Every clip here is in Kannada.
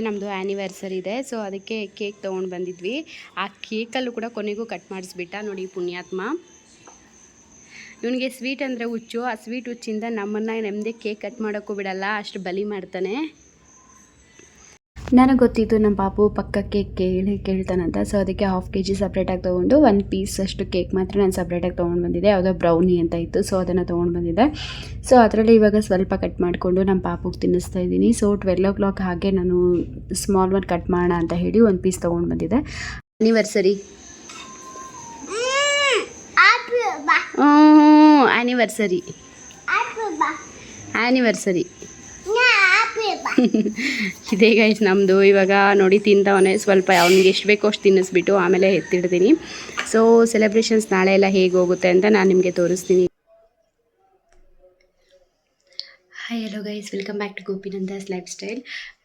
ನಾಳೆ ನಮ್ಮದು ಆ್ಯನಿವರ್ಸರಿ ಇದೆ. ಸೊ ಅದಕ್ಕೆ ಕೇಕ್ ತೊಗೊಂಡು ಬಂದಿದ್ವಿ. ಆ ಕೇಕಲ್ಲೂ ಕೂಡ ಕೊನೆಗೂ ಕಟ್ ಮಾಡಿಸ್ಬಿಟ್ಟ ನೋಡಿ ಪುಣ್ಯಾತ್ಮ. ಇವನಿಗೆ ಸ್ವೀಟ್ ಅಂದರೆ ಹುಚ್ಚು. ಆ ಸ್ವೀಟ್ ಹುಚ್ಚಿಂದ ನಮ್ಮನ್ನು ನೆಮ್ಮದಿ ಕೇಕ್ ಕಟ್ ಮಾಡೋಕ್ಕೂ ಬಿಡಲ್ಲ. ಅಷ್ಟು ಬಲಿ ಮಾಡ್ತಾನೆ. ನನಗೆ ಗೊತ್ತಿತ್ತು ನಮ್ಮ ಪಾಪು ಪಕ್ಕಕ್ಕೆ ಕೇಕ್ ಕೇಳಿ ಕೇಳ್ತಾನಂತ. ಸೊ ಅದಕ್ಕೆ ಹಾಫ್ ಕೆ ಜಿ ಸಪ್ರೇಟಾಗಿ ತೊಗೊಂಡು ಒನ್ ಪೀಸ್ ಅಷ್ಟು ಕೇಕ್ ಮಾತ್ರ ನಾನು ಸಪ್ರೇಟಾಗಿ ತೊಗೊಂಡು ಬಂದಿದ್ದೆ. ಯಾವುದೋ ಬ್ರೌನಿ ಅಂತ ಇತ್ತು. ಸೊ ಅದನ್ನು ತೊಗೊಂಡು ಬಂದಿದ್ದೆ. ಸೊ ಅದರಲ್ಲಿ ಇವಾಗ ಸ್ವಲ್ಪ ಕಟ್ ಮಾಡಿಕೊಂಡು ನಮ್ಮ ಪಾಪುಗೆ ತಿನ್ನಿಸ್ತಾ ಇದ್ದೀನಿ. ಸೊ ಟ್ವೆಲ್ ಓ ಕ್ಲಾಕ್ ಹಾಗೆ ನಾನು ಸ್ಮಾಲ್ ಒನ್ ಕಟ್ ಮಾಡೋಣ ಅಂತ ಹೇಳಿ ಒಂದು ಪೀಸ್ ತೊಗೊಂಡು ಬಂದಿದ್ದೆ. ಆ್ಯನಿವರ್ಸರಿ ಆ್ಯನಿವರ್ಸರಿ ಆ್ಯನಿವರ್ಸರಿ ಇದೇ ಗೈಸ್ ನಮ್ಮದು ಇವಾಗ ನೋಡಿ ತಿಂತವನೇ ಸ್ವಲ್ಪ ಅವ್ನಿಗೆ ಎಷ್ಟು ಬೇಕೋ ಅಷ್ಟು ತಿನ್ನಿಸ್ಬಿಟ್ಟು ಆಮೇಲೆ ಎತ್ತಿಡ್ತೀನಿ. ಸೊ ಸೆಲೆಬ್ರೇಷನ್ಸ್ ನಾಳೆ ಎಲ್ಲ ಹೇಗೆ ಹೋಗುತ್ತೆ ಅಂತ ನಾನು ನಿಮಗೆ ತೋರಿಸ್ತೀನಿ. Hi hello guys welcome back to Gopinandas lifestyle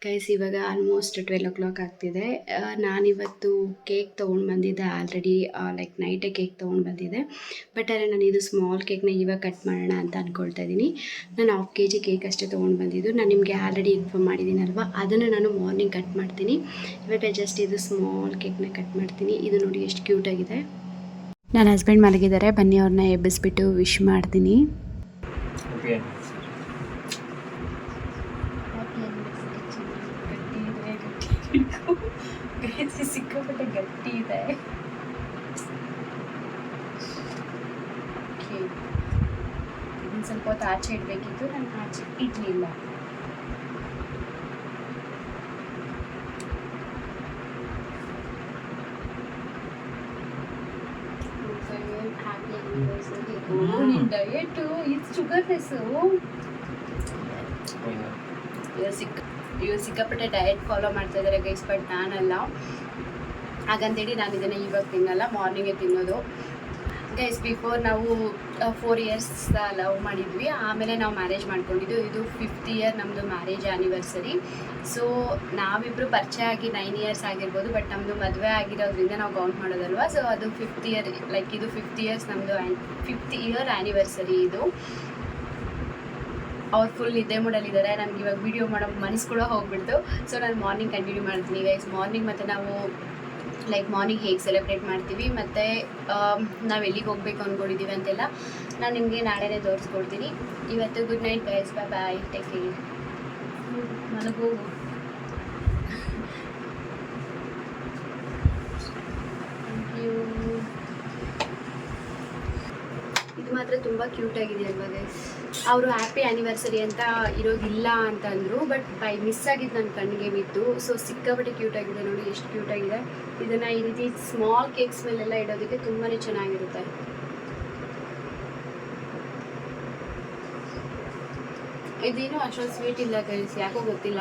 guys ಇವಾಗ ಆಲ್ಮೋಸ್ಟ್ ಟ್ವೆಲ್ ಓ ಕ್ಲಾಕ್ ಆಗ್ತಿದೆ ನಾನಿವತ್ತು ಕೇಕ್ ತೊಗೊಂಡು ಬಂದಿದ್ದೆ. ಆಲ್ರೆಡಿ ಲೈಕ್ ನೈಟೇ ಕೇಕ್ ತೊಗೊಂಡು ಬಂದಿದ್ದೆ. ಬಟ್ ಆದರೆ ನಾನು ಇದು ಸ್ಮಾಲ್ ಕೇಕ್ನ ಇವಾಗ ಕಟ್ ಮಾಡೋಣ ಅಂತ ಅಂದ್ಕೊಳ್ತಾ ಇದ್ದೀನಿ. ನಾನು ಹಾಫ್ ಕೆ ಜಿ ಕೇಕ್ ಅಷ್ಟೇ ತೊಗೊಂಡು ಬಂದಿದ್ದು. ನಾನು ನಿಮಗೆ ಆಲ್ರೆಡಿ ಇನ್ಫಾರ್ಮ್ ಮಾಡಿದ್ದೀನಲ್ವ? ಅದನ್ನು ನಾನು ಮಾರ್ನಿಂಗ್ ಕಟ್ ಮಾಡ್ತೀನಿ. ಇವಾಗ ಜಸ್ಟ್ ಇದು ಸ್ಮಾಲ್ ಕೇಕ್ನ ಕಟ್ ಮಾಡ್ತೀನಿ. ಇದು ನೋಡಿ ಎಷ್ಟು ಕ್ಯೂಟಾಗಿದೆ ನನ್ನ ಹಸ್ಬೆಂಡ್ ಮಲಗಿದ್ದಾರೆ. ಬನ್ನಿ ಅವ್ರನ್ನ ಎಬ್ಬಿಸ್ಬಿಟ್ಟು ವಿಶ್ ಮಾಡ್ತೀನಿ. ಸಿಕ್ಕಾಪಟ್ಟೆ ಗಟ್ಟಿ ಇದೆ ಇದನ್ನ ಸ್ವಲ್ಪ ಹೊತ್ತು ಆಚೆ ಇಡಬೇಕಿತ್ತು ನಾನು ಆಚೆ ಇಡಲಿಲ್ಲ ಡಯಟು ಇದು ಶುಗರ್ಲೆಸ್ಸು ಇವಾಗ ಸಿಕ್ಕ ಇವಾಗ ಸಿಕ್ಕಾಪಟ್ಟೆ ಡಯಟ್ ಫಾಲೋ ಮಾಡ್ತಾ ಇದ್ದಾರೆ ಗೈಸ್ ಬಟ್ ನಾನಲ್ಲ. ಹಾಗಂತೇಳಿ ನಾನು ಇದನ್ನು ಇವಾಗ ತಿನ್ನಲ್ಲ ಮಾರ್ನಿಂಗೇ ತಿನ್ನೋದು. ಗೈಸ್ ಬಿಫೋರ್ ನಾವು ಫೋರ್ ಇಯರ್ಸ್ ಲವ್ ಮಾಡಿದ್ವಿ, ಆಮೇಲೆ ನಾವು ಮ್ಯಾರೇಜ್ ಮಾಡ್ಕೊಂಡಿದ್ದು. ಇದು ಫಿಫ್ತ್ ಇಯರ್ ನಮ್ಮದು ಮ್ಯಾರೇಜ್ ಆ್ಯನಿವರ್ಸರಿ ಸೊ ನಾವಿಬ್ಬರು ಪರಿಚಯ ಆಗಿ ನೈನ್ ಇಯರ್ಸ್ ಆಗಿರ್ಬೋದು ಬಟ್ ನಮ್ಮದು ಮದುವೆ ಆಗಿರೋದ್ರಿಂದ ನಾವು ಕೌಂಟ್ ಮಾಡೋದಲ್ವಾ? ಸೊ ಅದು ಫಿಫ್ತ್ ಇಯರ್ ಲೈಕ್ ಇದು ಫಿಫ್ತ್ ಇಯರ್ಸ್ ನಮ್ಮದು ಫಿಫ್ತ್ ಇಯರ್ ಆ್ಯನಿವರ್ಸರಿ ಇದು. ಅವ್ರು ಫುಲ್ ನಿದ್ದೆ ಮೂಡಲ್ಲಿದ್ದಾರೆ ನನಗೆ ಇವಾಗ ವಿಡಿಯೋ ಮಾಡೋ ಮನಸ್ಸು ಕೂಡ ಹೋಗ್ಬಿಡ್ತು. ಸೊ ನಾನು ಮಾರ್ನಿಂಗ್ ಕಂಟಿನ್ಯೂ ಮಾಡ್ತೀನಿ. ಗೈಸ್ ಮಾರ್ನಿಂಗ್ ಮತ್ತು ನಾವು ಲೈಕ್ ಮಾರ್ನಿಂಗ್ ಹೇಗೆ ಸೆಲೆಬ್ರೇಟ್ ಮಾಡ್ತೀವಿ ಮತ್ತು ನಾವು ಎಲ್ಲಿಗೆ ಹೋಗ್ಬೇಕು ಅಂದ್ಕೊಂಡಿದ್ದೀವಿ ಅಂತೆಲ್ಲ ನಾನು ನಿಮಗೆ ನಾಳೆನೇ ತೋರಿಸ್ಕೊಡ್ತೀನಿ. ಇವತ್ತು good night guys bye bye take care ಮಲಗು ಯು ಇದು ಮಾತ್ರ ತುಂಬ ಕ್ಯೂಟ್ ಆಗಿದೆ ಅಲ್ವಾ ಗೈಸ್ ಅವರು ಹ್ಯಾಪಿ ಆ್ಯನಿವರ್ಸರಿ ಅಂತ ಇರೋದಿಲ್ಲ ಅಂತ ಅಂದರು ಬಟ್ ಬೈ ಮಿಸ್ ಆಗಿದ್ದು ನನ್ನ ಕಣ್ಣಿಗೆ ಬಿತ್ತು ಸೊ ಸಿಕ್ಕಾಪಟ್ಟೆ ಕ್ಯೂಟ್ ಆಗಿದೆ ನೋಡಿ, ಎಷ್ಟು ಕ್ಯೂಟ್ ಆಗಿದೆ. ಇದನ್ನು ಈ ರೀತಿ ಸ್ಮಾಲ್ ಕೇಕ್ಸ್ ಮೇಲೆಲ್ಲ ಇಡೋದಕ್ಕೆ ತುಂಬಾ ಚೆನ್ನಾಗಿರುತ್ತೆ. ಇದೇನು ಅಷ್ಟೊಂದು ಸ್ವೀಟ್ ಇಲ್ಲ ಗೈಸ್ ಯಾಕೋ ಗೊತ್ತಿಲ್ಲ.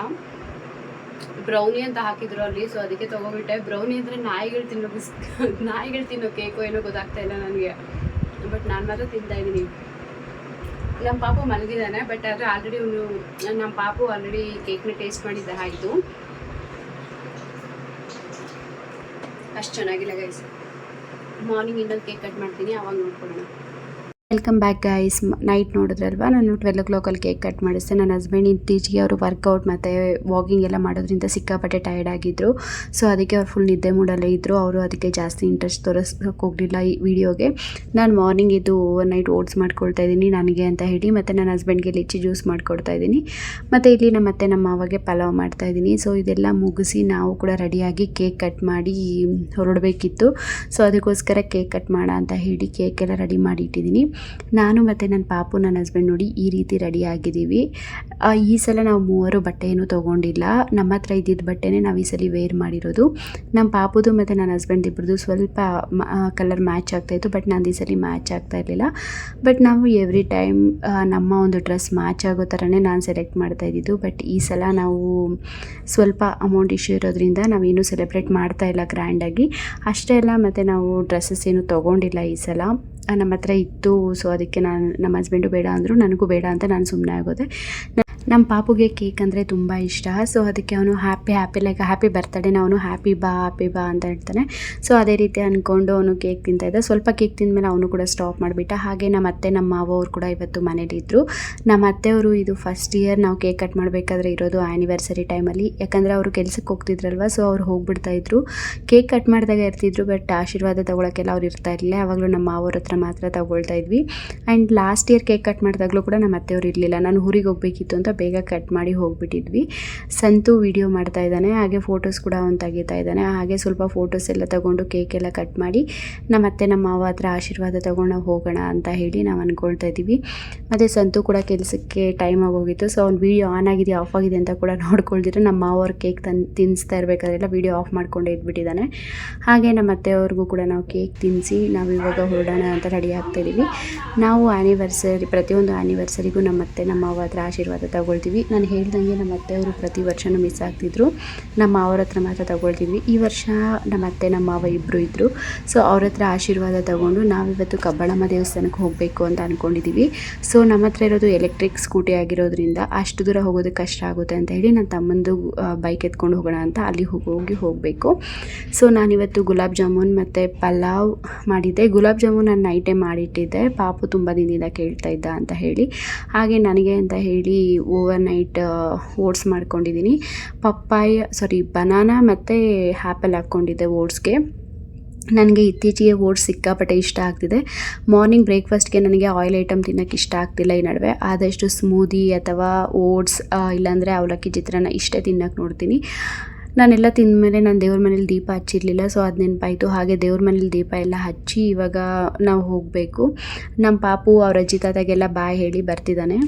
ಬ್ರೌನಿ ಅಂತ ಹಾಕಿದ್ರು ಅಲ್ಲಿ ಸೊ ಅದಕ್ಕೆ ತೊಗೊಬಿಟ್ಟೆ. ಬ್ರೌನಿ ಅಂದರೆ ನಾಯಿಗಳು ತಿನ್ನೋ ಬಿಸ್ ನಾಯಿಗಳು ತಿನ್ನೋ ಕೇಕು ಏನೋ ಗೊತ್ತಾಗ್ತಾ ಇಲ್ಲ ನನಗೆ. ಬಟ್ ನಾನು ಮಾತ್ರ ತಿಂತಾ ಇದ್ದೀನಿ. ನಮ್ಮ ಪಾಪು ಮಲಗಿದ್ದಾನೆ ಬಟ್ ಆದರೆ ಆಲ್ರೆಡಿ ಅವನು ನಮ್ಮ ಪಾಪು ಆಲ್ರೆಡಿ ಕೇಕ್ನ ಟೇಸ್ಟ್ ಮಾಡಿದ್ದ ಆಯಿತು ಅಷ್ಟು ಚೆನ್ನಾಗಿಲ್ಲ ಗೈಸ್ ಮಾರ್ನಿಂಗ್ ಇನ್ನೊಂದು ಕೇಕ್ ಕಟ್ ಮಾಡ್ತೀನಿ, ಅವಾಗ ನೋಡ್ಕೊಳ್ಳೋಣ. ವೆಲ್ಕಮ್ ಬ್ಯಾಕ್ ಗೈಸ್ ನೈಟ್ ನೋಡಿದ್ರಲ್ವಾ? ನಾನು ಟ್ವೆಲ್ ಓ ಕ್ಲಾಕಲ್ಲಿ ಕೇಕ್ ಕಟ್ ಮಾಡಿಸ್ದೆ. ನನ್ನ ಹಸ್ಬೆಂಡ್ ಇತ್ತೀಚೆಗೆ ಅವರು ವರ್ಕೌಟ್ ಮತ್ತು ವಾಕಿಂಗ್ ಎಲ್ಲ ಮಾಡೋದ್ರಿಂದ ಸಿಕ್ಕಾಪಟ್ಟೆ ಟೈರ್ಡ್ ಆಗಿದ್ದರು ಸೊ ಅದಕ್ಕೆ ಅವ್ರು ಫುಲ್ ನಿದ್ದೆ ಮೂಡಲ್ಲೇ ಇದ್ದರು ಅವರು ಅದಕ್ಕೆ ಜಾಸ್ತಿ ಇಂಟ್ರೆಸ್ಟ್ ತೋರಿಸೋಕೆ ಹೋಗಲಿಲ್ಲ ಈ ವಿಡಿಯೋಗೆ ನಾನು ಮಾರ್ನಿಂಗ್ ಇದು ಓವರ್ ನೈಟ್ ಓಟ್ಸ್ ಮಾಡ್ಕೊಳ್ತಾ ಇದ್ದೀನಿ, ನನಗೆ ಅಂತ ಹೇಳಿ ಮತ್ತು ನನ್ನ ಹಸ್ಬೆಂಡ್ಗೆ ಲಿಚ್ಚಿ ಜ್ಯೂಸ್ ಮಾಡ್ಕೊಡ್ತಾ ಇದ್ದೀನಿ. ಮತ್ತು ಇಲ್ಲಿ ನಮ್ಮ ಮತ್ತೆ ನಮ್ಮ ಅವಾಗೆ ಪಲಾವ್ ಮಾಡ್ತಾ ಇದ್ದೀನಿ. ಸೊ ಇದೆಲ್ಲ ಮುಗಿಸಿ ನಾವು ಕೂಡ ರೆಡಿಯಾಗಿ ಕೇಕ್ ಕಟ್ ಮಾಡಿ ಹೊರಡಬೇಕಿತ್ತು. ಸೊ ಅದಕ್ಕೋಸ್ಕರ ಕೇಕ್ ಕಟ್ ಮಾಡ ಅಂತ ಹೇಳಿ ಕೇಕ್ ಎಲ್ಲ ರೆಡಿ ಮಾಡಿ ಇಟ್ಟಿದ್ದೀನಿ ನಾನು ಮತ್ತು ನನ್ನ ಪಾಪು, ನನ್ನ ಹಸ್ಬೆಂಡ್ ನೋಡಿ ಈ ರೀತಿ ರೆಡಿ ಆಗಿದ್ದೀವಿ. ಈ ಸಲ ನಾವು ಮೂವರು ಬಟ್ಟೆ ಏನೂ ತೊಗೊಂಡಿಲ್ಲ. ನಮ್ಮ ಹತ್ರ ಇದ್ದಿದ್ದ ಬಟ್ಟೆನೇ ನಾವು ಈ ಸಲ ವೇರ್ ಮಾಡಿರೋದು. ನಮ್ಮ ಪಾಪುದು ಮತ್ತು ನನ್ನ ಹಸ್ಬೆಂಡ್ ಇಬ್ಬರದು ಸ್ವಲ್ಪ ಕಲರ್ ಮ್ಯಾಚ್ ಆಗ್ತಾಯಿತ್ತು ಬಟ್ ನಾನು ಈ ಸಲ ಮ್ಯಾಚ್ ಆಗ್ತಾ ಇರಲಿಲ್ಲ. ಬಟ್ ನಾವು ಎವ್ರಿ ಟೈಮ್ ನಮ್ಮ ಒಂದು ಡ್ರೆಸ್ ಮ್ಯಾಚ್ ಆಗೋ ಥರನೇ ನಾನು ಸೆಲೆಕ್ಟ್ ಮಾಡ್ತಾ ಇದ್ದಿದ್ದು. ಬಟ್ ಈ ಸಲ ನಾವು ಸ್ವಲ್ಪ ಅಮೌಂಟ್ ಇಶ್ಯೂ ಇರೋದ್ರಿಂದ ನಾವೇನು ಸೆಲೆಬ್ರೇಟ್ ಮಾಡ್ತಾ ಇಲ್ಲ ಗ್ರ್ಯಾಂಡಾಗಿ ಅಷ್ಟೇ ಅಲ್ಲ, ಮತ್ತು ನಾವು ಡ್ರೆಸ್ಸಸ್ ಏನು ತೊಗೊಂಡಿಲ್ಲ ಈ ಸಲ. ನಮ್ಮ ಹತ್ರ ಇತ್ತು ಸೊ ಅದಕ್ಕೆ ನಾನು, ನಮ್ಮ ಹಸ್ಬೆಂಡು ಬೇಡ ಅಂದರು, ನನಗೂ ಬೇಡ ಅಂತ ನಾನು ಸುಮ್ಮನೆ ಆಗೋದೆ. ನಮ್ಮ ಪಾಪುಗೆ ಕೇಕ್ ಅಂದರೆ ತುಂಬ ಇಷ್ಟ. ಸೊ ಅದಕ್ಕೆ ಅವನು ಹ್ಯಾಪಿ ಹ್ಯಾಪಿ ಲೈಕ್ ಹ್ಯಾಪಿ ಬರ್ತಡೇನ ಅವನು ಹ್ಯಾಪಿ ಬಾ ಹ್ಯಾಪಿ ಬಾ ಅಂತ ಹೇಳ್ತಾನೆ. ಸೊ ಅದೇ ರೀತಿ ಅಂದ್ಕೊಂಡು ಅವನು ಕೇಕ್ ತಿಂತಾ ಇದ್ದ. ಸ್ವಲ್ಪ ಕೇಕ್ ತಿಂದಮೇಲೆ ಅವನು ಕೂಡ ಸ್ಟಾಪ್ ಮಾಡಿಬಿಟ್ಟ. ಹಾಗೆ ನಮ್ಮ ಅತ್ತೆ ನಮ್ಮ ಮಾವ ಅವ್ರು ಕೂಡ ಇವತ್ತು ಮನೇಲಿದ್ದರು ನಮ್ಮ ಅತ್ತೆಯವರು ಇದು ಫಸ್ಟ್ ಇಯರ್ ನಾವು ಕೇಕ್ ಕಟ್ ಮಾಡಬೇಕಾದ್ರೆ ಇರೋದು ಆ್ಯನಿವರ್ಸರಿ ಟೈಮಲ್ಲಿ ಯಾಕಂದರೆ ಅವರು ಕೆಲಸಕ್ಕೆ ಹೋಗ್ತಿದ್ರಲ್ವ ಸೊ ಅವ್ರು ಹೋಗ್ಬಿಡ್ತಾ ಇದ್ರು. ಕೇಕ್ ಕಟ್ ಮಾಡಿದಾಗ ಇರ್ತಿದ್ರು ಬಟ್ ಆಶೀರ್ವಾದ ತೊಗೊಳಕ್ಕೆಲ್ಲ ಅವ್ರು ಇರ್ತಾ ಇರಲಿಲ್ಲ. ಯಾವಾಗಲೂ ನಮ್ಮ ಮಾವರ ಹತ್ರ ಮಾತ್ರ ತಗೊಳ್ತಾ ಇದ್ವಿ. And last year cake cut ಮಾಡಿದಾಗಲೂ ಕೂಡ ನಮ್ಮ ಅತ್ತೆಯವರು ಇರಲಿಲ್ಲ. ನಾನು ಊರಿಗೆ ಹೋಗಬೇಕಿತ್ತು ಅಂತ ಬೇಗ ಕಟ್ ಮಾಡಿ ಹೋಗ್ಬಿಟ್ಟಿದ್ವಿ. ಸಂತು ವಿಡಿಯೋ ಮಾಡ್ತಾ ಇದ್ದಾನೆ, ಹಾಗೆ ಫೋಟೋಸ್ ಕೂಡ ಅವ್ನು ತೆಗಿತಾ ಇದ್ದಾನೆ. ಹಾಗೆ ಸ್ವಲ್ಪ ಫೋಟೋಸ್ ಎಲ್ಲ ತಗೊಂಡು ಕೇಕ್ ಎಲ್ಲ ಕಟ್ ಮಾಡಿ ನಮ್ಮ ಅತ್ತೆ ನಮ್ಮ ಮಾವ ಹತ್ರ ಆಶೀರ್ವಾದ ತಗೊಂಡು ಹೋಗೋಣ ಅಂತ ಹೇಳಿ ನಾವು ಅಂದ್ಕೊಳ್ತಾ ಇದ್ದೀವಿ. ಮತ್ತು ಸಂತು ಕೂಡ ಕೆಲಸಕ್ಕೆ ಟೈಮ್ ಆಗೋಗಿತ್ತು ಸೊ ಅವ್ನು ವೀಡಿಯೋ ಆನ್ ಆಗಿದೆ ಆಫ್ ಆಗಿದೆ ಅಂತ ಕೂಡ ನೋಡ್ಕೊಳ್ದಿದ್ರೆ ನಮ್ಮ ಮಾವವ್ರ ಕೇಕ್ ತನ್ ತಿನ್ನಿಸ್ತಾ ಇರಬೇಕಾದ್ರೆಲ್ಲ ವೀಡಿಯೋ ಆಫ್ ಮಾಡ್ಕೊಂಡು ಇದ್ಬಿಟ್ಟಿದ್ದಾನೆ. ಹಾಗೆ ನಮ್ಮ ಅತ್ತೆಯವ್ರಿಗೂ ಕೂಡ ನಾವು ಕೇಕ್ ತಿನ್ನಿಸಿ ನಾವು ಇವಾಗ ಹೊರಡೋಣ ಅಂತ ರೆಡಿ ಆಗ್ತಾಯಿದ್ದೀವಿ ನಾವು ಆ್ಯನಿವರ್ಸರಿ ಪ್ರತಿಯೊಂದು ಆ್ಯನಿವರ್ಸರಿಗೂ ನಮ್ಮ ಅತ್ತೆ ನಮ್ಮ ಮಾವ ಹತ್ರ ಆಶೀರ್ವಾದ ತಗೊಳ್ತೀವಿ. ನಾನು ಹೇಳ್ದಂಗೆ ನಮ್ಮ ಅತ್ತೆಯವರು ಪ್ರತಿ ವರ್ಷವೂ ಮಿಸ್ ಆಗ್ತಿದ್ರು. ನಮ್ಮ ಮಾವರ ಹತ್ರ ಮಾತ್ರ ತಗೊಳ್ತಿದ್ವಿ ಈ ವರ್ಷ ನಮ್ಮ ಅತ್ತೆ, ನಮ್ಮ ಮಾವ ಇಬ್ಬರು ಇದ್ದರು ಸೊ ಅವ್ರ ಹತ್ರ ಆಶೀರ್ವಾದ ತಗೊಂಡು ನಾವಿವತ್ತು ಕಬ್ಬಳಮ್ಮ ದೇವಸ್ಥಾನಕ್ಕೆ ಹೋಗಬೇಕು ಅಂತ ಅಂದ್ಕೊಂಡಿದ್ದೀವಿ ಸೊ ನಮ್ಮ ಹತ್ರ ಇರೋದು ಎಲೆಕ್ಟ್ರಿಕ್ ಸ್ಕೂಟಿ ಆಗಿರೋದ್ರಿಂದ ಅಷ್ಟು ದೂರ ಹೋಗೋದಕ್ಕೆ ಕಷ್ಟ ಆಗುತ್ತೆ ಅಂತ ಹೇಳಿ ನನ್ನ ತಮ್ಮಂದು ಬೈಕ್ ಎತ್ಕೊಂಡು ಹೋಗೋಣ ಅಂತ ಅಲ್ಲಿ ಹೋಗಿ ಹೋಗಬೇಕು. ಸೊ ನಾನಿವತ್ತು ಗುಲಾಬ್ ಜಾಮೂನ್ ಮತ್ತು ಪಲಾವ್ ಮಾಡಿದ್ದೆ. ಗುಲಾಬ್ ಜಾಮೂನ್ ನಾನು ನೈಟೇ ಮಾಡಿಟ್ಟಿದ್ದೆ. ಪಾಪು ತುಂಬ ದಿನದಿಂದ ಕೇಳ್ತಾ ಇದ್ದ ಅಂತ ಹೇಳಿ. ಹಾಗೆ ನನಗೆ ಅಂತ ಹೇಳಿ ಓವರ್ ನೈಟ್ ಓಟ್ಸ್ ಮಾಡ್ಕೊಂಡಿದ್ದೀನಿ. ಪಪ್ಪಾಯ, ಸಾರಿ, ಬನಾನಾ ಮತ್ತು ಆ್ಯಪಲ್ ಹಾಕ್ಕೊಂಡಿದ್ದೆ ಓಟ್ಸ್ಗೆ. ನನಗೆ ಇತ್ತೀಚೆಗೆ ಓಟ್ಸ್ ಸಿಕ್ಕಾಪಟ್ಟೆ ಇಷ್ಟ ಆಗ್ತಿದೆ. ಮಾರ್ನಿಂಗ್ ಬ್ರೇಕ್ಫಾಸ್ಟ್ಗೆ ನನಗೆ ಆಯಿಲ್ ಐಟಮ್ ತಿನ್ನೋಕ್ಕೆ ಇಷ್ಟ ಆಗ್ತಿಲ್ಲ ಈ ನಡುವೆ. ಆದಷ್ಟು ಸ್ಮೂದಿ ಅಥವಾ ಓಟ್ಸ್ ಇಲ್ಲಾಂದರೆ ಅವಲಕ್ಕಿ ಚಿತ್ರಾನ್ನ ಇಷ್ಟೇ ತಿನ್ನೋಕ್ಕೆ ನೋಡ್ತೀನಿ. ನಾನೆಲ್ಲ ತಿಂದಮೇಲೆ ನಾನು ದೇವ್ರ ಮನೇಲಿ ದೀಪ ಹಚ್ಚಿರಲಿಲ್ಲ, ಸೊ ಅದು ನೆನಪಾಯಿತು. ಹಾಗೆ ದೇವ್ರ ಮನೇಲಿ ದೀಪ ಎಲ್ಲ ಹಚ್ಚಿ ಇವಾಗ ನಾವು ಹೋಗಬೇಕು. ನಮ್ಮ ಪಾಪು ಅವ್ರ ಅಜ್ಜಿ ತಾತಾಗೆಲ್ಲ ಬಾಯ್ ಹೇಳಿ ಬರ್ತಿದ್ದಾನೆ.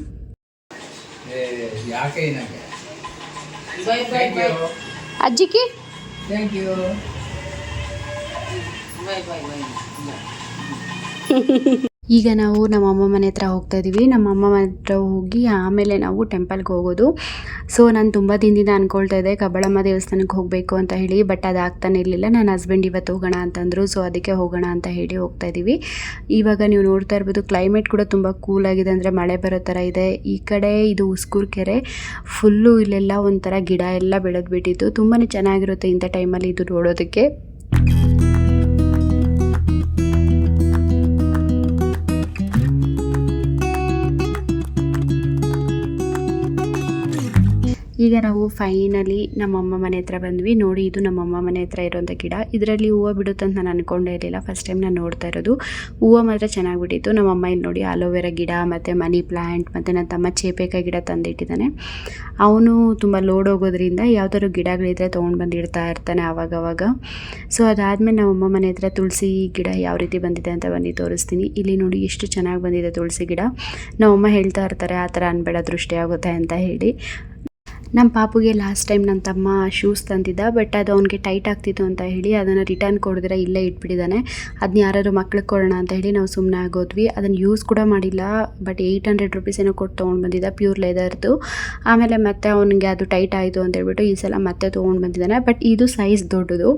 ಯಾಕೆ ಏನಕ್ಕೆ ಬೈ ಬೈ ಬೈ ಅಜ್ಜಿಗೆ thank you bye bye bye ಈಗ ನಾವು ನಮ್ಮ ಅಮ್ಮ ಮನೆ ಹತ್ರ ಹೋಗ್ತಾ ಇದ್ದೀವಿ ನಮ್ಮ ಅಮ್ಮ ಮನೆ ಹತ್ರ ಹೋಗಿ ಆಮೇಲೆ ನಾವು ಟೆಂಪಲ್ಗೆ ಹೋಗೋದು. ಸೊ ನಾನು ತುಂಬ ದಿನದಿಂದ ಅಂದ್ಕೊಳ್ತಾ ಇದ್ದೆ ಕಬಳಮ್ಮ ದೇವಸ್ಥಾನಕ್ಕೆ ಹೋಗಬೇಕು ಅಂತ ಹೇಳಿ ಬಟ್ ಅದು ಆಗ್ತಾನೆ ಇರಲಿಲ್ಲ. ನನ್ನ ಹಸ್ಬೆಂಡ್ ಇವತ್ತು ಹೋಗೋಣ ಅಂತಂದರು ಸೊ ಅದಕ್ಕೆ ಹೋಗೋಣ ಅಂತ ಹೇಳಿ ಹೋಗ್ತಾ ಇದ್ದೀವಿ ಇವಾಗ ನೀವು ನೋಡ್ತಾ ಇರ್ಬೋದು ಕ್ಲೈಮೇಟ್ ಕೂಡ ತುಂಬ ಕೂಲ್ ಆಗಿದೆ ಅಂದರೆ ಮಳೆ ಬರೋ ಥರ ಇದೆ. ಈ ಕಡೆ ಇದು ಉಸ್ಕೂರು ಕೆರೆ ಫುಲ್ಲು ಇಲ್ಲೆಲ್ಲ ಒಂಥರ ಗಿಡ ಎಲ್ಲ ಬೆಳೆದ್ಬಿಟ್ಟಿತ್ತು. ತುಂಬಾ ಚೆನ್ನಾಗಿರುತ್ತೆ ಇಂಥ ಟೈಮಲ್ಲಿ ಇದು ನೋಡೋದಕ್ಕೆ. ಈಗ ನಾವು ಫೈನಲಿ ನಮ್ಮಮ್ಮ ಮನೆ ಹತ್ರ ಬಂದ್ವಿ. ನೋಡಿ, ಇದು ನಮ್ಮಮ್ಮ ಮನೆ ಹತ್ರ ಇರೋಂಥ ಗಿಡ. ಇದರಲ್ಲಿ ಹೂವು ಬಿಡುತ್ತೆ ಅಂತ ನಾನು ಅನ್ಕೊಂಡೇ ಇರಲಿಲ್ಲ. ಫಸ್ಟ್ ಟೈಮ್ ನಾನು ನೋಡ್ತಾ ಇರೋದು. ಹೂವು ಮಾತ್ರ ಚೆನ್ನಾಗಿ ಬಿಟ್ಟಿತ್ತು ನಮ್ಮಮ್ಮ ಇಲ್ಲಿ ನೋಡಿ ಅಲೋವೆರಾ ಗಿಡ, ಮತ್ತು ಮನಿ ಪ್ಲ್ಯಾಂಟ್ ಮತ್ತು ನನ್ನ ತಮ್ಮ ಚೇಪೇಕಾಯಿ ಗಿಡ ತಂದಿಟ್ಟಿದ್ದಾನೆ. ಅವನು ತುಂಬ ಲೋಡ್ ಹೋಗೋದ್ರಿಂದ ಯಾವ್ದಾದ್ರು ಗಿಡಗಳಿದ್ರೆ ತೊಗೊಂಡು ಬಂದು ಇಡ್ತಾ ಇರ್ತಾನೆ ಆವಾಗವಾಗ. ಸೊ ಅದಾದಮೇಲೆ ನಮ್ಮಮ್ಮ ಮನೆ ಹತ್ರ ತುಳಸಿ ಗಿಡ ಯಾವ ರೀತಿ ಬಂದಿದೆ ಅಂತ ಬಂದು ತೋರಿಸ್ತೀನಿ. ಇಲ್ಲಿ ನೋಡಿ ಎಷ್ಟು ಚೆನ್ನಾಗಿ ಬಂದಿದೆ ತುಳಸಿ ಗಿಡ. ನಮ್ಮಮ್ಮ ಹೇಳ್ತಾ ಇರ್ತಾರೆ, ಆ ಥರ ಅನ್ಬೇಡ ದೃಷ್ಟಿ ಆಗುತ್ತೆ ಅಂತ ಹೇಳಿ. ನಮ್ಮ ಪಾಪುಗೆ ಲಾಸ್ಟ್ ಟೈಮ್ ನನ್ನ ತಮ್ಮ ಶೂಸ್ ತಂದಿದ್ದ ಬಟ್ ಅದು ಅವನಿಗೆ ಟೈಟ್ ಆಗ್ತಿತ್ತು ಅಂತ ಹೇಳಿ ಅದನ್ನು ರಿಟರ್ನ್ ಕೊಡಿದ್ರೆ ಇಲ್ಲೇ ಇಟ್ಬಿಟ್ಟಿದ್ದಾನೆ ಅದನ್ನ ಯಾರಾದ್ರು ಮಕ್ಳಿಗೆ ಕೊಡೋಣ ಅಂತ ಹೇಳಿ ನಾವು ಸುಮ್ಮನೆ ಆಗೋದ್ವಿ. ಅದನ್ನು ಯೂಸ್ ಕೂಡ ಮಾಡಿಲ್ಲ ಬಟ್ ಏಯ್ಟ್ ಹಂಡ್ರೆಡ್ ರುಪೀಸ್ ಏನೋ ಕೊಟ್ಟು ತೊಗೊಂಡು ಬಂದಿದ್ದ ಪ್ಯೂರ್ ಲೆದರ್ದು ಆಮೇಲೆ ಮತ್ತೆ ಅವನಿಗೆ ಅದು ಟೈಟ್ ಆಯಿತು ಅಂತ ಹೇಳ್ಬಿಟ್ಟು ಈ ಸಲ ಮತ್ತೆ ತೊಗೊಂಡು ಬಂದಿದ್ದಾನೆ ಬಟ್ ಇದು ಸೈಜ್ ದೊಡ್ಡದು.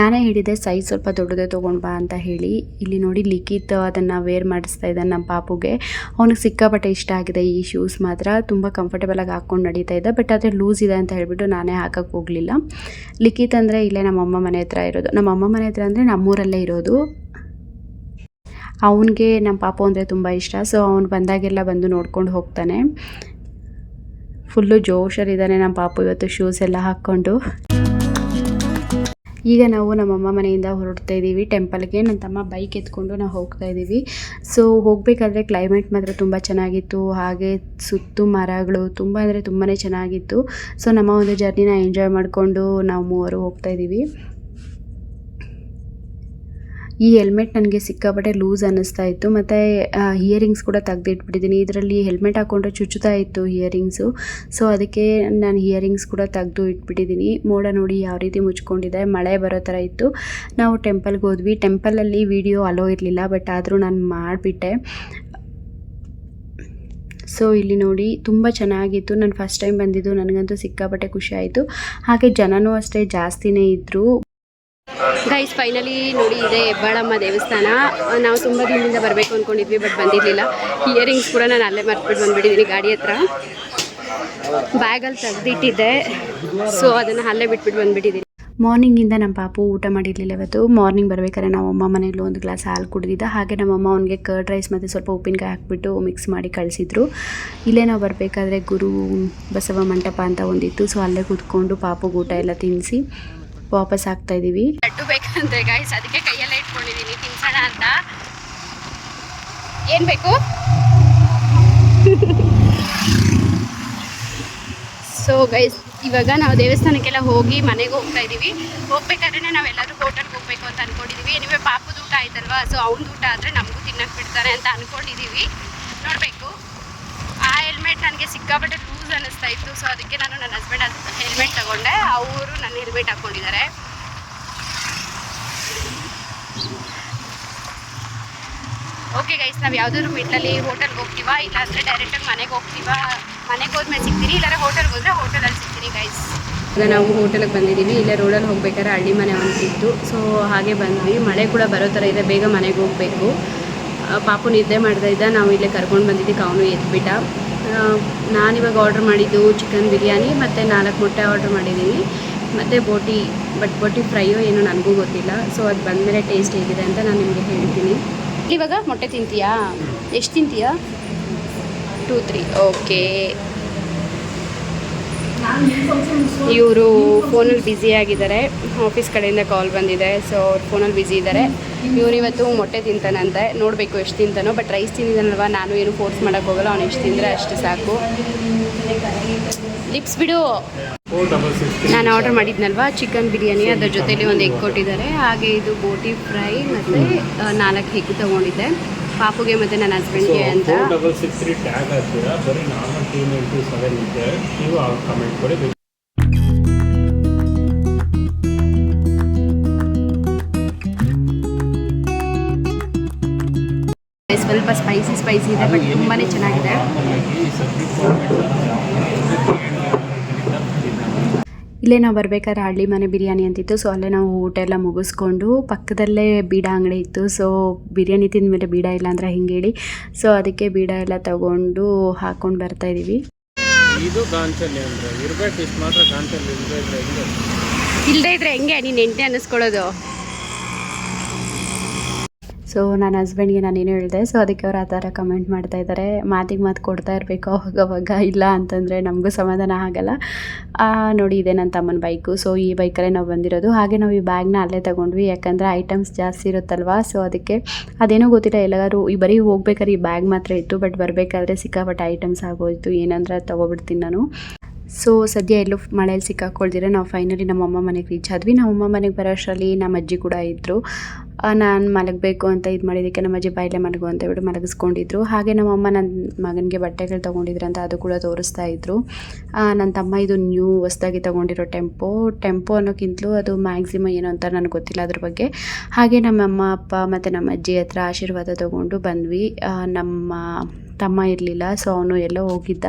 ನಾನೇ ಹೇಳಿದೆ ಸೈಜ್ ಸ್ವಲ್ಪ ದೊಡ್ಡದೇ ತೊಗೊಂಡು ಬಾ ಅಂತ ಹೇಳಿ. ಇಲ್ಲಿ ನೋಡಿ ಲಿಖಿತ್ ಅದನ್ನು ವೇರ್ ಮಾಡಿಸ್ತಾ ಇದ್ದಾನೆ ನಮ್ಮ ಪಾಪುಗೆ. ಅವನಿಗೆ ಸಿಕ್ಕಾಪಟ್ಟೆ ಇಷ್ಟ ಆಗಿದೆ ಈ ಶೂಸ್ ಮಾತ್ರ. ತುಂಬ ಕಂಫರ್ಟಬಲಾಗಿ ಹಾಕ್ಕೊಂಡು ನಡೀತಾ ಇದೆ ಬಟ್ ಆದರೆ ಲೂಸ್ ಇದೆ ಅಂತ ಹೇಳಿಬಿಟ್ಟು ನಾನೇ ಹಾಕಕ್ಕೆ ಹೋಗಲಿಲ್ಲ. ಲಿಖಿತ್ ಅಂದರೆ ಇಲ್ಲೇ ನಮ್ಮ ಅಮ್ಮ ಮನೆ ಹತ್ರ ಇರೋದು. ನಮ್ಮ ಅಮ್ಮ ಮನೆ ಹತ್ರ ಅಂದರೆ ನಮ್ಮೂರಲ್ಲೇ ಇರೋದು. ಅವನಿಗೆ ನಮ್ಮ ಪಾಪು ಅಂದರೆ ತುಂಬ ಇಷ್ಟ. ಸೊ ಅವ್ನು ಬಂದಾಗೆಲ್ಲ ಬಂದು ನೋಡ್ಕೊಂಡು ಹೋಗ್ತಾನೆ. ಫುಲ್ಲು ಜೋಶಲ್ಲಿದ್ದಾನೆ ನಮ್ಮ ಪಾಪು ಇವತ್ತು ಶೂಸ್ ಎಲ್ಲ ಹಾಕ್ಕೊಂಡು. ಈಗ ನಾವು ನಮ್ಮಮ್ಮ ಮನೆಯಿಂದ ಹೊರಡ್ತಾ ಇದ್ದೀವಿ. ಟೆಂಪಲ್ಗೆ ನನ್ನ ತಮ್ಮ ಬೈಕ್ ಎತ್ಕೊಂಡು ನಾವು ಹೋಗ್ತಾ ಇದ್ದೀವಿ. ಸೊ ಹೋಗಬೇಕಾದ್ರೆ ಕ್ಲೈಮೇಟ್ ಮಾತ್ರ ತುಂಬ ಚೆನ್ನಾಗಿತ್ತು. ಹಾಗೆ ಸುತ್ತು ಮರಗಳು ತುಂಬ ಅಂದರೆ ತುಂಬಾ ಚೆನ್ನಾಗಿತ್ತು. ಸೊ ನಮ್ಮ ಒಂದು ಜರ್ನಿನ ಎಂಜಾಯ್ ಮಾಡಿಕೊಂಡು ನಾವು ಮೂವರು ಹೋಗ್ತಾ ಇದ್ದೀವಿ. ಈ ಹೆಲ್ಮೆಟ್ ನನಗೆ ಸಿಕ್ಕಾಪಟ್ಟೆ ಲೂಸ್ ಅನ್ನಿಸ್ತಾ ಇತ್ತು. ಮತ್ತು ಇಯರಿಂಗ್ಸ್ ಕೂಡ ತೆಗ್ದಿಟ್ಬಿಟ್ಟಿದ್ದೀನಿ ಇದರಲ್ಲಿ ಹೆಲ್ಮೆಟ್ ಹಾಕ್ಕೊಂಡ್ರೆ ಚುಚ್ಚುತ್ತಾ ಇತ್ತು ಇಯರಿಂಗ್ಸು ಸೊ ಅದಕ್ಕೆ ನಾನು ಇಯರಿಂಗ್ಸ್ ಕೂಡ ತೆಗೆದು ಇಟ್ಬಿಟ್ಟಿದ್ದೀನಿ ಮೋಡ ನೋಡಿ ಯಾವ ರೀತಿ ಮುಚ್ಕೊಂಡಿದೆ. ಮಳೆ ಬರೋ ಥರ ಇತ್ತು. ನಾವು ಟೆಂಪಲ್ಗೆ ಹೋದ್ವಿ. ಟೆಂಪಲಲ್ಲಿ ವಿಡಿಯೋ ಅಲೋ ಇರಲಿಲ್ಲ. ಬಟ್ ಆದರೂ ನಾನು ಮಾಡಿಬಿಟ್ಟೆ. ಸೊ ಇಲ್ಲಿ ನೋಡಿ ತುಂಬ ಚೆನ್ನಾಗಿತ್ತು. ನಾನು ಫಸ್ಟ್ ಟೈಮ್ ಬಂದಿದ್ದು. ನನಗಂತೂ ಸಿಕ್ಕಾಪಟ್ಟೆ ಖುಷಿ ಆಯಿತು. ಹಾಗೆ ಜನನೂ ಅಷ್ಟೇ ಜಾಸ್ತಿನೇ ಇದ್ದರು ಗೈಸ್ ಫೈನಲಿ ನೋಡಿ ಇದೆ ಹೆಬ್ಬಾಳಮ್ಮ ದೇವಸ್ಥಾನ. ನಾವು ತುಂಬ ದಿನದಿಂದ ಬರಬೇಕು ಅಂದ್ಕೊಂಡಿದ್ವಿ ಬಟ್ ಬಂದಿರಲಿಲ್ಲ. ಇಯರಿಂಗ್ಸ್ ಕೂಡ ನಾನು ಅಲ್ಲೇ ಮರ್ತ್ಬಿಟ್ಟು ಬಂದ್ಬಿಟ್ಟಿದ್ದೀನಿ ಗಾಡಿ ಹತ್ರ. ಬ್ಯಾಗಲ್ಲಿ ತೆಗೆದಿಟ್ಟಿದ್ದೆ. ಸೊ ಅದನ್ನು ಅಲ್ಲೇ ಬಿಟ್ಬಿಟ್ಟು ಬಂದ್ಬಿಟ್ಟಿದ್ದೀನಿ ಮಾರ್ನಿಂಗಿಂದ ನಮ್ಮ ಪಾಪು ಊಟ ಮಾಡಿರಲಿಲ್ಲ ಇವತ್ತು. ಮಾರ್ನಿಂಗ್ ಬರಬೇಕಾದ್ರೆ ನಮ್ಮ ಅಮ್ಮ ಮನೇಲಿ ಒಂದು ಗ್ಲಾಸ್ ಹಾಲು ಕುಡಿದಿದ್ದ. ಹಾಗೆ ನಮ್ಮಮ್ಮ ಅವನಿಗೆ ಕರ್ಡ್ ರೈಸ್ ಮತ್ತು ಸ್ವಲ್ಪ ಉಪ್ಪಿನಕಾಯಿ ಹಾಕ್ಬಿಟ್ಟು ಮಿಕ್ಸ್ ಮಾಡಿ ಕಳಿಸಿದ್ರು. ಇಲ್ಲೇ ನಾವು ಬರಬೇಕಾದ್ರೆ ಗುರು ಬಸವ ಮಂಟಪ ಅಂತ ಒಂದಿತ್ತು. ಸೊ ಅಲ್ಲೇ ಕೂತ್ಕೊಂಡು ಪಾಪು ಊಟ ಎಲ್ಲ ತಿನ್ನಿಸಿ ವಾಪಸ್ ಆಗ್ತಾ ಇದೀವಿ. ಲಡ್ಡು ಬೇಕಂದ್ರೆ ಗಾಯ್ಸ್ ಅದಕ್ಕೆ ಕೈಯಲ್ಲೇ ಇಟ್ಕೊಂಡಿದ್ದೀನಿ ತಿನ್ಸೋಣ ಅಂತ. ಏನ್ ಬೇಕು? ಸೊ ಗೈಸ್ ಇವಾಗ ನಾವು ದೇವಸ್ಥಾನಕ್ಕೆಲ್ಲ ಹೋಗಿ ಮನೆಗೆ ಹೋಗ್ತಾ ಇದ್ದೀವಿ ಹೋಗ್ಬೇಕಾದ್ರೆ ನಾವೆಲ್ಲರೂ ಹೋಟೆಲ್ಗೆ ಹೋಗ್ಬೇಕು ಅಂತ ಅನ್ಕೊಂಡಿದೀವಿ. ಏನಿವೆ ಪಾಪದ ಊಟ ಆಯ್ತಲ್ವಾ ಸೊ ಅವ್ನ ಊಟ ಆದರೆ ನಮಗೂ ತಿನ್ನಕ್ಕೆ ಬಿಡ್ತಾರೆ ಅಂತ ಅನ್ಕೊಂಡಿದೀವಿ. ನೋಡಬೇಕು. ಆ ಹೆಲ್ಮೆಟ್ ನನಗೆ ಸಿಕ್ಕಾಪಟ್ಟೆ ಲೂಸ್ ಅನ್ನಿಸ್ತಾ ಇತ್ತು. ಸೊ ಅದಕ್ಕೆ ನಾನು ನನ್ನ ಹಸ್ಬೆಂಡ್ ಅದು ಹೆಲ್ಮೆಟ್ ತಗೊಂಡೆ. ಅವರು ನನ್ನ ಹೆಲ್ಮೆಟ್ ಹಾಕ್ಕೊಂಡಿದ್ದಾರೆ ಓಕೆ ಗೈಸ್ ನಾವು ಯಾವುದಾದ್ರು ಮಿಡ್ಲಲ್ಲಿ ಹೋಟೆಲ್ಗೆ ಹೋಗ್ತೀವಾ? ಇಲ್ಲಾಂದರೆ ಡೈರೆಕ್ಟಾಗಿ ಮನೆಗೆ ಹೋಗ್ತೀವಾ? ಮನೆಗೆ ಹೋದ್ಮೇಲೆ ಸಿಗ್ತೀನಿ ಇಲ್ಲಾಂದ್ರೆ ಹೋಟೆಲ್ಗೆ ಹೋದರೆ ಹೋಟೆಲಲ್ಲಿ ಸಿಗ್ತೀನಿ ಗೈಸ್ ಈಗ ನಾವು ಹೋಟೆಲ್ಗೆ ಬಂದಿದ್ದೀವಿ. ಇಲ್ಲೇ ರೋಡಲ್ಲಿ ಹೋಗ್ಬೇಕಾದ್ರೆ ಹಳ್ಳಿ ಮನೆ ಒಂದಿತ್ತು ಸೊ ಹಾಗೆ ಬಂದ್ವಿ. ಮಳೆ ಕೂಡ ಬರೋ ಥರ ಇದೆ. ಬೇಗ ಮನೆಗೆ ಹೋಗಬೇಕು. ಪಾಪು ನಿದ್ದೆ ಮಾಡ್ತಾ ಇದ್ದ ನಾವು ಇಲ್ಲೇ ಕರ್ಕೊಂಡು ಬಂದಿದ್ದಕ್ಕೆ ಅವನು ಎದ್ಬಿಟ್ಟ ನಾನು ನಾನಿವಾಗ ಆರ್ಡ್ರ್ ಮಾಡಿದ್ದು ಚಿಕನ್ ಬಿರಿಯಾನಿ ಮತ್ತು ನಾಲ್ಕು ಮೊಟ್ಟೆ ಆರ್ಡ್ರ್ ಮಾಡಿದ್ದೀನಿ. ಮತ್ತು ಬೋಟಿ ಬಟ್ ಬೋಟಿ ಫ್ರೈಯೋ ಏನೋ ನನಗೂ ಗೊತ್ತಿಲ್ಲ. ಸೊ ಅದು ಬಂದಮೇಲೆ ಟೇಸ್ಟ್ ಹೇಗಿದೆ ಅಂತ ನಾನು ನಿಮಗೆ ಹೇಳ್ತೀನಿ. ಇವಾಗ ಮೊಟ್ಟೆ ತಿಂತೀಯಾ? ಎಷ್ಟು ತಿಂತೀಯಾ? ಟೂ ತ್ರೀ ಓಕೆ ಇವರು ಫೋನಲ್ಲಿ ಬ್ಯುಸಿ ಆಗಿದ್ದಾರೆ. ಆಫೀಸ್ ಕಡೆಯಿಂದ ಕಾಲ್ ಬಂದಿದೆ. ಸೊ ಅವ್ರು ಫೋನಲ್ಲಿ ಬ್ಯುಸಿ ಇದ್ದಾರೆ. ಇವ್ರು ಇವತ್ತು ಮೊಟ್ಟೆ ತಿಂತಾನಂತೆ. ನೋಡಬೇಕು ಎಷ್ಟು ತಿಂತಾನೋ ಬಟ್ ರೈಸ್ ತಿಂದಿದ್ದಾನಲ್ವ? ನಾನು ಏನು ಫೋರ್ಸ್ ಮಾಡೋಕ್ಕೆ ಹೋಗಲ್ಲ. ಅವ್ನು ಎಷ್ಟು ತಿಂದರೆ ಅಷ್ಟು ಸಾಕು. ಲಿಪ್ಸ್ ಬಿಡು. ನಾನು ಆರ್ಡರ್ ಮಾಡಿದ್ನಲ್ವ? ಚಿಕನ್ ಬಿರಿಯಾನಿ. ಅದ್ರ ಜೊತೆಲಿ ಒಂದು ಎಗ್ ಕೊಟ್ಟಿದ್ದಾರೆ. ಹಾಗೆ ಇದು ಬೋಟಿ ಫ್ರೈ ಮತ್ತು ನಾಲ್ಕು ಎಗ್ ತೊಗೊಂಡಿದ್ದೆ. ಪಾಪುಗೆ ಮತ್ತು ನನ್ನ ಹಸ್ಬೆಂಡ್ಗೆ ಅಂತ. ಡಬಲ್ ಸಿಕ್ಸ್ ತ್ರೀ ಟ್ಯಾಗ್ ಹಾಕ್ತೀರಾ ಬರೀ ನಾರ್ಮಲ್ ಟೀಮ್ ಇಂಟು ಸೆವೆನ್ ಇದೆ ನೀವು ಕಮೆಂಟ್ ಕೊಡಿ. ಸ್ವಲ್ಪ ಸ್ಪೈಸಿ ಸ್ಪೈಸಿ ಇದೆ ಬಟ್ ತುಂಬಾ ಚೆನ್ನಾಗಿದೆ. ಇಲ್ಲೇ ನಾವು ಬರಬೇಕಾದ್ರೆ ಹಳ್ಳಿ ಮನೆ ಬಿರಿಯಾನಿ ಅಂತಿತ್ತು. ಸೊ ಅಲ್ಲೇ ನಾವು ಊಟ ಎಲ್ಲ ಮುಗಿಸ್ಕೊಂಡು ಪಕ್ಕದಲ್ಲೇ ಬೀಡ ಅಂಗಡಿ ಇತ್ತು. ಸೊ ಬಿರಿಯಾನಿ ತಿಂದಮೇಲೆ ಬೀಡ ಇಲ್ಲ ಅಂದ್ರೆ ಹಿಂಗೆ ಹೇಳಿ. ಸೊ ಅದಕ್ಕೆ ಬೀಡ ಎಲ್ಲ ತಗೊಂಡು ಹಾಕೊಂಡು ಬರ್ತಾ ಇದೀವಿ. ಇದು ಗಾಂಚಲಿ ಅಂದ್ರೆ ಇರ್ಬೇಕು ಇಷ್ಟು ಮಾತ್ರ ಗಾಂಚಲಿ ಇಲ್ಲದೆ ಇದ್ರೆ ಹೆಂಗೆ? ಇಲ್ಲದೇ ಇದ್ರೆ ಹೆಂಗೆ? ನೀನು ಎಂಟೆ ಅನ್ನಿಸ್ಕೊಳ್ಳೋದು. ಸೊ ನನ್ನ ಹಸ್ಬೆಂಡ್ಗೆ ನಾನೇನು ಹೇಳಿದೆ ಸೊ ಅದಕ್ಕೆ ಅವ್ರು ಆ ಥರ ಕಮೆಂಟ್ ಮಾಡ್ತಾ ಇದ್ದಾರೆ ಮಾತಿಗೆ ಮಾತು ಕೊಡ್ತಾ ಇರಬೇಕು ಅವಾಗ ಅವಾಗ ಇಲ್ಲ ಅಂತಂದರೆ ನಮಗೂ ಸಮಾಧಾನ ಆಗಲ್ಲ. ನೋಡಿ ಇದೆ ನನ್ನ ತಮ್ಮನ ಬೈಕು ಸೊ ಈ ಬೈಕಲ್ಲೇ ನಾವು ಬಂದಿರೋದು. ಹಾಗೆ ನಾವು ಈ ಬ್ಯಾಗ್ನ ಅಲ್ಲೇ ತಗೊಂಡ್ವಿ. ಯಾಕಂದರೆ ಐಟಮ್ಸ್ ಜಾಸ್ತಿ ಇರುತ್ತಲ್ವಾ? ಸೊ ಅದಕ್ಕೆ ಅದೇನೋ ಗೊತ್ತಿಲ್ಲ. ಎಲ್ಲರೂ ಈ ಬರೀ ಹೋಗ್ಬೇಕಾದ್ರೆ ಈ ಬ್ಯಾಗ್ ಮಾತ್ರ ಇತ್ತು. ಬಟ್ ಬರಬೇಕಾದ್ರೆ ಸಿಕ್ಕಾಪಟ್ಟೆ ಐಟಮ್ಸ್ ಆಗೋಯಿತು. ಏನಂದ್ರೆ ತೊಗೊಬಿಡ್ತೀನಿ ನಾನು. ಸೊ ಸದ್ಯ ಎಲ್ಲೂ ಮಳೇಲಿ ಸಿಕ್ಕಾಕೊಳ್ದಿರ. ನಾವು ಫೈನಲಿ ನಮ್ಮಮ್ಮ ಮನೆಗೆ ರೀಚ್ ಆದ್ವಿ. ನಮ್ಮಮ್ಮ ಮನೆಗೆ ಬರೋ ಅಷ್ಟರಲ್ಲಿ ನಮ್ಮ ಅಜ್ಜಿ ಕೂಡ ಇದ್ದರು ನಾನು ಮಲಗಬೇಕು ಅಂತ ಇದು ಮಾಡಿದ್ದಕ್ಕೆ ನಮ್ಮ ಅಜ್ಜಿ ಬಾಯಿಲೆ ಮಲಗು ಅಂತ ಹೇಳ್ಬಿಟ್ಟು ಮಲಗಿಸ್ಕೊಂಡಿದ್ರು. ಹಾಗೆ ನಮ್ಮ ಅಮ್ಮ ನನ್ನ ಮಗನಿಗೆ ಬಟ್ಟೆಗಳು ತೊಗೊಂಡಿದ್ರಂತ ಅದು ಕೂಡ ತೋರಿಸ್ತಾ ಇದ್ರು. ನನ್ನ ತಮ್ಮ ಇದು ನ್ಯೂ ಹೊಸ್ದಾಗಿ ತೊಗೊಂಡಿರೋ ಟೆಂಪೋ. ಟೆಂಪೋ ಅನ್ನೋಕ್ಕಿಂತಲೂ ಅದು ಮ್ಯಾಕ್ಸಿಮಮ್ ಏನು ಅಂತ ನನಗೆ ಗೊತ್ತಿಲ್ಲ ಅದ್ರ ಬಗ್ಗೆ. ಹಾಗೆ ನಮ್ಮ ಅಮ್ಮ, ಅಪ್ಪ ಮತ್ತು ನಮ್ಮ ಅಜ್ಜಿ ಹತ್ರ ಆಶೀರ್ವಾದ ತೊಗೊಂಡು ಬಂದ್ವಿ. ನಮ್ಮ ತಮ್ಮ ಇರಲಿಲ್ಲ ಸೊ ಅವನು ಎಲ್ಲೋ ಹೋಗಿದ್ದ.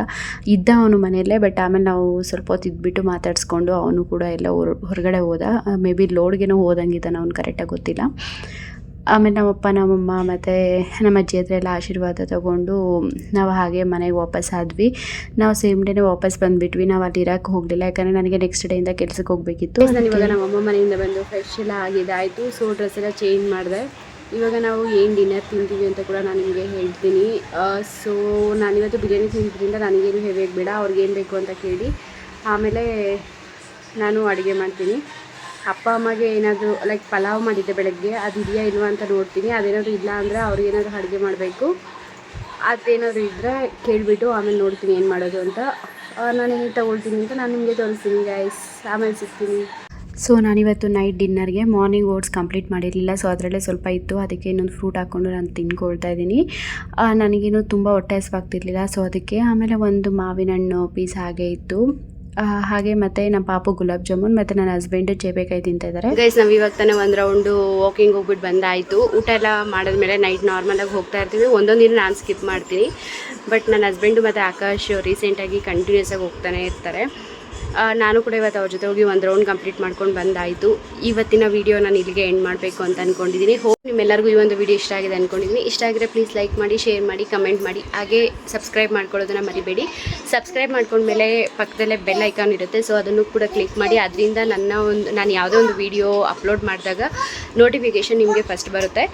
ಇದ್ದ ಅವನು ಮನೆಯಲ್ಲೇ ಬಟ್ ಆಮೇಲೆ ನಾವು ಸ್ವಲ್ಪ ಹೊತ್ತು ಇದ್ಬಿಟ್ಟು ಮಾತಾಡಿಸ್ಕೊಂಡು ಅವನು ಕೂಡ ಎಲ್ಲ ಹೊರ ಹೊರಗಡೆ ಹೋದ. ಮೇ ಬಿ ಲೋಡ್ಗೇನೋ ಹೋದಂಗಿದ್ದಾನೆ ಅವ್ನು ಕರೆಕ್ಟಾಗಿ ಗೊತ್ತಿಲ್ಲ. ಆಮೇಲೆ ನಮ್ಮಪ್ಪ ನಮ್ಮಮ್ಮ ಮತ್ತು ನಮ್ಮ ಅಜ್ಜಿ ಹತ್ರ ಎಲ್ಲ ಆಶೀರ್ವಾದ ತಗೊಂಡು ನಾವು ಹಾಗೆ ಮನೆಗೆ ವಾಪಸ್ ಆದ್ವಿ. ನಾವು ಸೇಮ್ ಡೇನೇ ವಾಪಸ್ ಬಂದುಬಿಟ್ವಿ. ನಾವು ಅಲ್ಲಿ ಇರೋಕ್ಕೆ ಹೋಗಲಿಲ್ಲ ಯಾಕಂದರೆ ನನಗೆ ನೆಕ್ಸ್ಟ್ ಡೇಯಿಂದ ಕೆಲಸಕ್ಕೆ ಹೋಗಬೇಕಿತ್ತು. ನಾನು ಇವಾಗ ನಮ್ಮಮ್ಮ ಮನೆಯಿಂದ ಬಂದು ಫ್ರೆಶ್ ಎಲ್ಲ ಆಗಿದ್ದಾಯಿತು ಸೊ ಡ್ರೆಸ್ ಎಲ್ಲ ಚೇಂಜ್ ಮಾಡಿದೆ. ಇವಾಗ ನಾವು ಏನು ಡಿನ್ನರ್ ತಿಂತೀವಿ ಅಂತ ಕೂಡ ನಾನು ನಿಮಗೆ ಹೇಳ್ತೀನಿ. ಸೊ ನಾನಿವತ್ತು ಬಿರಿಯಾನಿ ತಿಂದ್ರಿಂದ ನನಗೇನು ಹೆವಿಯಾಗಿ ಬೇಡ ಅವ್ರಿಗೇನು ಬೇಕು ಅಂತ ಕೇಳಿ. ಆಮೇಲೆ ನಾನು ಅಡುಗೆ ಮಾಡ್ತೀನಿ. ಅಪ್ಪ ಅಮ್ಮಗೆ ಏನಾದರೂ ಲೈಕ್ ಪಲಾವ್ ಮಾಡಿದ್ದೆ ಬೆಳಗ್ಗೆ, ಅದು ಇದೆಯಾ ಇಲ್ವಾ ಅಂತ ನೋಡ್ತೀನಿ. ಅದೇನಾದರೂ ಇಲ್ಲ ಅಂದರೆ ಅವ್ರಿಗೇನಾದರೂ ಅಡುಗೆ ಮಾಡಬೇಕು. ಅದೇನಾದರೂ ಇದ್ದರೆ ಕೇಳಿಬಿಟ್ಟು ಆಮೇಲೆ ನೋಡ್ತೀನಿ ಏನು ಮಾಡೋದು ಅಂತ. ನಾನು ಏನು ತಗೊಳ್ತೀನಿ ಅಂತ ನಾನು ನಿಮಗೆ ತೋರಿಸ್ತೀನಿ ಗೈಸ್ ಆಮೇಲೆ ಸಿಗ್ತೀನಿ. ಸೊ ನಾನಿವತ್ತು ನೈಟ್ ಡಿನ್ನರ್ಗೆ ಮಾರ್ನಿಂಗ್ ಓಟ್ಸ್ ಕಂಪ್ಲೀಟ್ ಮಾಡಿರಲಿಲ್ಲ. ಸೊ ಅದರಲ್ಲೇ ಸ್ವಲ್ಪ ಇತ್ತು. ಅದಕ್ಕೆ ಇನ್ನೊಂದು ಫ್ರೂಟ್ ಹಾಕ್ಕೊಂಡು ನಾನು ತಿನ್ಕೊಳ್ತಾ ಇದ್ದೀನಿ. ನನಗೇನು ತುಂಬ ಹೊಟ್ಟೆ ಹಸ್ವಾಗ್ತಿರ್ಲಿಲ್ಲ. ಸೊ ಅದಕ್ಕೆ ಆಮೇಲೆ ಒಂದು ಮಾವಿನ ಹಣ್ಣು ಪೀಸ್ ಹಾಗೆ ಇತ್ತು. ಹಾಗೆ ಮತ್ತೆ ನಮ್ಮ ಪಾಪು ಗುಲಾಬ್ ಜಾಮೂನ್ ಮತ್ತೆ ನನ್ನ ಹಸ್ಬೆಂಡ್ ಚೇಬೇಕಾಯಿ ತಿಂತಾ ಇದ್ದಾರೆ. ಗೈಸ್ ನಾವು ಇವಾಗ ತಾನೇ ಒಂದು ರೌಂಡು ವಾಕಿಂಗ್ ಹೋಗ್ಬಿಟ್ಟು ಬಂದಾಯಿತು. ಊಟ ಎಲ್ಲ ಮಾಡಿದ್ಮೇಲೆ ನೈಟ್ ನಾರ್ಮಲಾಗಿ ಹೋಗ್ತಾ ಇರ್ತೀವಿ. ಒಂದೊಂದು ದಿನ ನಾನು ಸ್ಕಿಪ್ ಮಾಡ್ತೀನಿ. ಬಟ್ ನನ್ನ ಹಸ್ಬೆಂಡು ಮತ್ತು ಆಕಾಶ್ ರೀಸೆಂಟಾಗಿ ಕಂಟಿನ್ಯೂಸ್ ಆಗಿ ಹೋಗ್ತಾನೆ ಇರ್ತಾರೆ. ನಾನು ಕೂಡ ಇವತ್ತು ಅವ್ರ ಜೊತೆ ಹೋಗಿ ಒಂದು ರೌಂಡ್ ಕಂಪ್ಲೀಟ್ ಮಾಡ್ಕೊಂಡು ಬಂದಾಯಿತು. ಇವತ್ತಿನ ವಿಡಿಯೋ ನಾನು ಇಲ್ಲಿಗೆ ಎಂಡ್ ಮಾಡಬೇಕು ಅಂತ ಅಂದ್ಕೊಂಡಿದ್ದೀನಿ ಹೋಪ್ ನಿಮ್ಮೆಲ್ಲರಿಗೂ ಈ ಒಂದು ವಿಡಿಯೋ ಇಷ್ಟ ಆಗಿದೆ ಅಂದ್ಕೊಂಡಿದ್ದೀನಿ ಇಷ್ಟ ಆಗಿದ್ರೆ ಪ್ಲೀಸ್ ಲೈಕ್ ಮಾಡಿ ಶೇರ್ ಮಾಡಿ ಕಮೆಂಟ್ ಮಾಡಿ. ಹಾಗೆ ಸಬ್ಸ್ಕ್ರೈಬ್ ಮಾಡ್ಕೊಳ್ಳೋದನ್ನ ಮರಿಬೇಡಿ. ಸಬ್ಸ್ಕ್ರೈಬ್ ಮಾಡ್ಕೊಂಡ್ಮೇಲೆ ಪಕ್ಕದಲ್ಲೇ ಬೆಲ್ ಐಕಾನ್ ಇರುತ್ತೆ ಸೊ ಅದನ್ನು ಕೂಡ ಕ್ಲಿಕ್ ಮಾಡಿ, ಅದರಿಂದ ನನ್ನ ಒಂದು ನಾನು ಯಾವುದೇ ಒಂದು ವಿಡಿಯೋ ಅಪ್ಲೋಡ್ ಮಾಡಿದಾಗ ನೋಟಿಫಿಕೇಷನ್ ನಿಮಗೆ ಫಸ್ಟ್ ಬರುತ್ತೆ.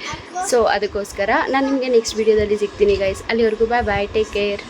ಸೊ ಅದಕ್ಕೋಸ್ಕರ ನಾನು ನಿಮಗೆ ನೆಕ್ಸ್ಟ್ ವಿಡಿಯೋದಲ್ಲಿ ಸಿಗ್ತೀನಿ ಗೈಸ್ ಅಲ್ಲಿವರೆಗೂ ಬಾಯ್ ಬಾಯ್ ಟೇಕ್ ಕೇರ್